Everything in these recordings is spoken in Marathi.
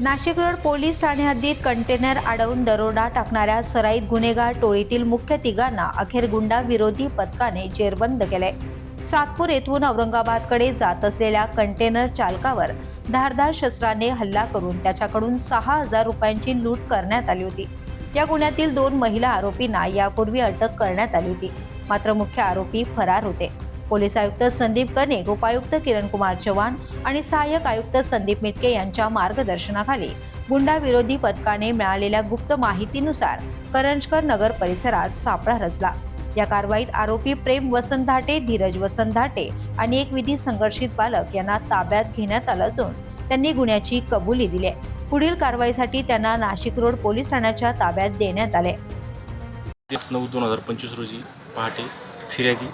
नाशिक रोड पोलीस ठाणे हद्दीत कंटेनर अडवून दरोडा टाकणाऱ्या सराईत गुन्हेगार टोळीतील मुख्य तिघांना अखेर गुंडा विरोधी पथकाने जेरबंद केले सातपूर येथून औरंगाबादकडे जात असलेल्या कंटेनर चालकावर धारदार शस्त्राने हल्ला करून त्याच्याकडून सहा हजार रुपयांची लूट करण्यात आली होती. या गुन्ह्यातील दोन महिला आरोपींना यापूर्वी अटक करण्यात आली होती. मात्र मुख्य आरोपी फरार होते. पोलीस आयुक्त संदीप कर्णिक उपायुक्त किरण कुमार चव्हाण आणि सहाय्यक आयुक्त संदीप मिटके यांच्या मार्गदर्शनाखाली गुंडा विरोधी पथकाने मिळालेल्या गुप्त माहितीनुसार करंजकर नगर परिसरात सापळा रचला. या कारवाईत आरोपी प्रेम वसंत धाटे धीरज वसंत धाटे आणि एक विधी संघर्षित बालक यांना ताब्यात घेण्यात आलं असून त्यांनी गुन्ह्याची कबुली दिली. पुढील कारवाईसाठी त्यांना नाशिक रोड पोलीस ठाण्याच्या ताब्यात देण्यात आले. नऊ दोन हजार पंचवीस रोजी पहाटे फिर्यादी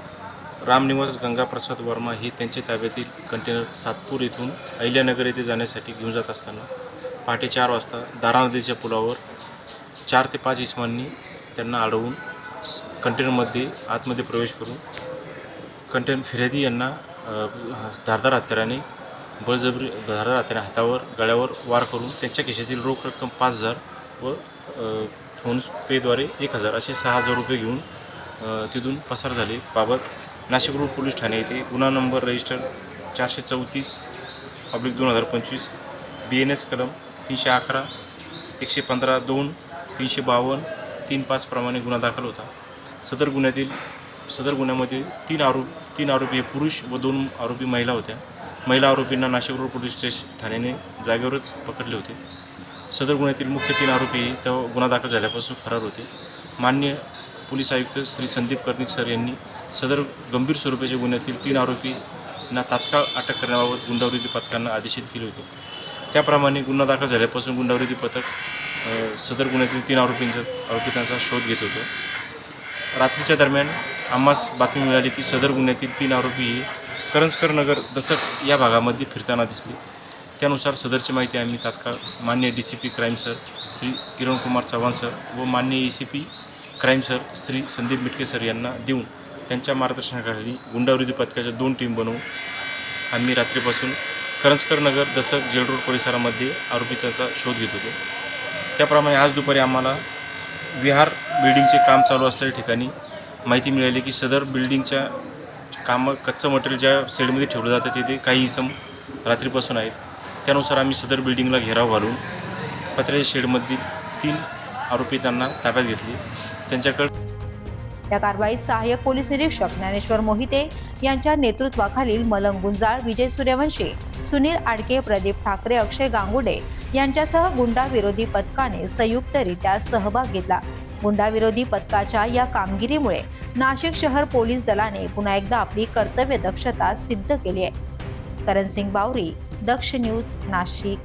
रामनिवास गंगाप्रसाद वर्मा हे त्यांच्या ताब्यातील कंटेनर सातपूर येथून अहिल्यानगर येथे जाण्यासाठी घेऊन जात असताना पहाटे चार वाजता दारा नदीच्या पुलावर चार ते पाच इसमांनी त्यांना अडवून कंटेनरमध्ये आतमध्ये प्रवेश करून कंटेनर फिर्यादी यांना धारदार हत्याराने बळजबरी धारदार हत्याराने हातावर गळ्यावर वार करून त्यांच्या खिशातील रोख रक्कम पाच हजार व फोन पेद्वारे एक हजार असे सहा हजार रुपये घेऊन तिथून पसार झाले. बाबत नाशिक रोड पोलीस ठाणे येथे गुन्हा नंबर रजिस्टर चारशे चौतीस ऑब्लिक दोन हजार पंचवीस बी एन एस कलम तीनशे अकरा एकशे पंधरा दोन तीनशे बावन्न तीन पाच प्रमाणे गुन्हा दाखल होता. सदर गुन्ह्यातील सदर गुन्ह्यामध्ये तीन आरोप तीन आरोपी हे पुरुष व दोन आरोपी महिला होत्या. महिला आरोपींना नाशिक रोड पोलीस स्टेशन ठाण्याने जागेवरच पकडले होते. सदर गुन्ह्यातील मुख्य तीन आरोपी हे तेव्हा गुन्हा दाखल झाल्यापासून फरार होते. मान्य पोलीस आयुक्त श्री संदीप कर्णिक सर यांनी सदर गंभीर स्वरूपाच्या गुन्ह्यातील तीन आरोपींना तात्काळ अटक करण्याबाबत गुंडावृत्ती पथकांना आदेशित केले होते. त्याप्रमाणे गुन्हा दाखल झाल्यापासून गुंडावृत्ती पथक सदर गुन्ह्यातील तीन आरोपींचा आरोपितांचा शोध घेत होतं. रात्रीच्या दरम्यान आम्हास बातमी मिळाली की सदर गुन्ह्यातील तीन आरोपी हे करंजकर नगर दसक या भागामध्ये फिरताना दिसले. त्यानुसार सदरची माहिती आम्ही तात्काळ मान्य D C P crime sir Shri Kiran Kumar Chavan sir व मान्य A C P crime sir Shri Sandeep Mitke sir यांना देऊन त्यांच्या मार्गदर्शनाखाली गुंडाविरोधी पथकाच्या दोन टीम बनवून आम्ही रात्रीपासून करंजकर नगर दसक जेल रोड परिसरामध्ये आरोपीचा शोध घेत होतो. त्याप्रमाणे आज दुपारी आम्हाला विहार बिल्डिंगचे काम चालू असलेल्या ठिकाणी माहिती मिळाली की सदर बिल्डिंगच्या कामं कच्चं मटेरियल ज्या शेडमध्ये ठेवलं जातं तिथे काही इसम रात्रीपासून आहेत. त्यानुसार आम्ही सदर बिल्डिंगला घेराव घालून पत्र्याच्या शेडमधील तीन आरोपी त्यांना ताब्यात घेतले. त्यांच्याकडे या कारवाईत सहाय्यक पोलीस निरीक्षक ज्ञानेश्वर मोहिते यांच्या नेतृत्वाखालील मलंग गुंजाळ विजय सूर्यवंशी सुनील आडके प्रदीप ठाकरे अक्षय गांगुडे यांच्यासह गुंडा विरोधी पथकाने संयुक्तरित्या सहभाग घेतला. गुंडा विरोधी पथकाच्या या कामगिरीमुळे नाशिक शहर पोलीस दलाने पुन्हा एकदा आपली कर्तव्य दक्षता सिद्ध केली आहे. करण सिंग बावरी दक्ष न्यूज नाशिक.